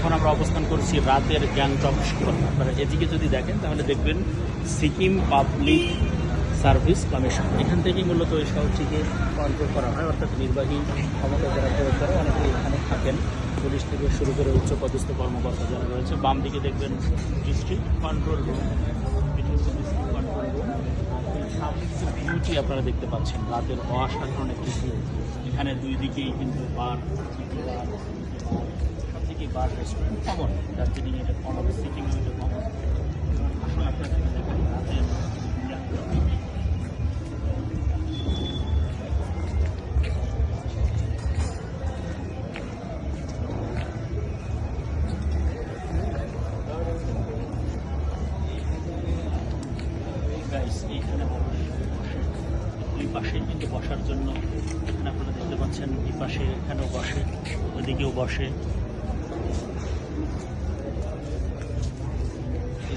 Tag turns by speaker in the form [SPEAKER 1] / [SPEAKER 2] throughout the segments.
[SPEAKER 1] এখন আমরা অবস্থান করছি রাতের গ্যাংটক শহর আপনারা এদিকে যদি দেখেন, তাহলে দেখবেন সিকিম পাবলিক সার্ভিস কমিশন। এখান থেকেই মূলত এই শহরটিকে কন্ট্রোল করা হয়, অর্থাৎ নির্বাহী ক্ষমতা যারা প্রয়োগ করে অনেকে এখানে থাকেন। পুলিশ থেকে শুরু করে উচ্চ পদস্থ কর্মকর্তা যারা রয়েছে, বাম দিকে দেখবেন ডিস্ট্রিক্ট কন্ট্রোল রুম বিউটি আপনারা দেখতে পাচ্ছেন, রাতের অসাধারণ একটি এখানে দুই দিকেই কিন্তু বার দিকেই বার রেস্টুরেন্ট কমন দার্জিলিং এটা কমন সিটিং এটা কমন আসলে আপনারা এইখানে কিন্তু বসার জন্য এখানে আপনারা দেখতে পাচ্ছেন এই পাশে এখানেও বসে ওইদিকেও বসে।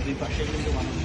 [SPEAKER 1] দুই পাশে কিন্তু মানুষ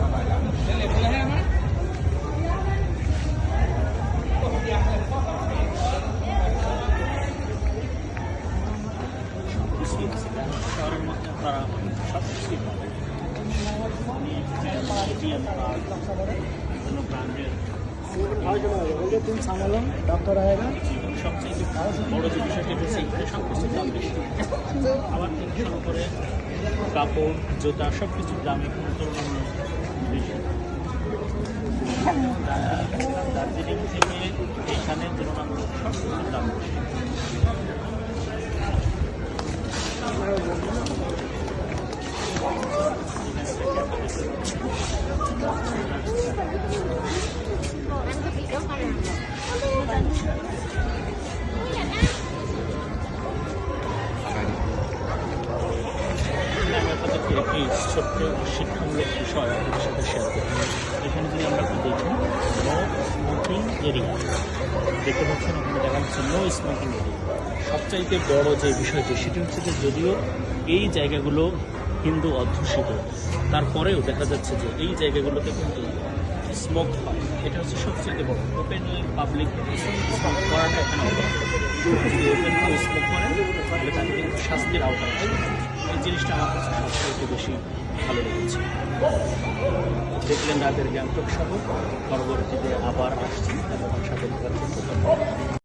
[SPEAKER 1] দেখিয়ে দিচ্ছি কারণ শহরের মধ্যে আপনারা সব কিছুই পাবেন সবচেয়ে বড় যে বিষয়টি রয়েছে এখানে সব কিছু দাম বেশি আবার তিনশোর কাপড় জুতা সব কিছুর দাম দার্জিলিং থেকে এখানে তুলনামূলক সব কিছুর দাম বেশি। ছোট্ট শেয়ার আমরা দেখতে পাচ্ছেন দেখা যাচ্ছে সবচাইতে বড় যে বিষয়টি সেটি হচ্ছে যে যদিও এই জায়গাগুলো হিন্দু অধ্যুষিত তারপরেও দেখা যাচ্ছে যে এই জায়গাগুলোতে কিন্তু স্মোক হয়। এটা হচ্ছে সবচেয়ে বড়। ওপেনলি পাবলিক স্মোক করাটা এখানে ওপেন কেউ স্মোক করে, তাহলে তাকে কিন্তু শাস্তির আওতায় এই জিনিসটা আমার কাছে সবচেয়ে বেশি ভালো লেগেছে। দেখলেন রাতের গ্যাংটক সহ পরবর্তীতে আবার আসছি। এবং সাথে।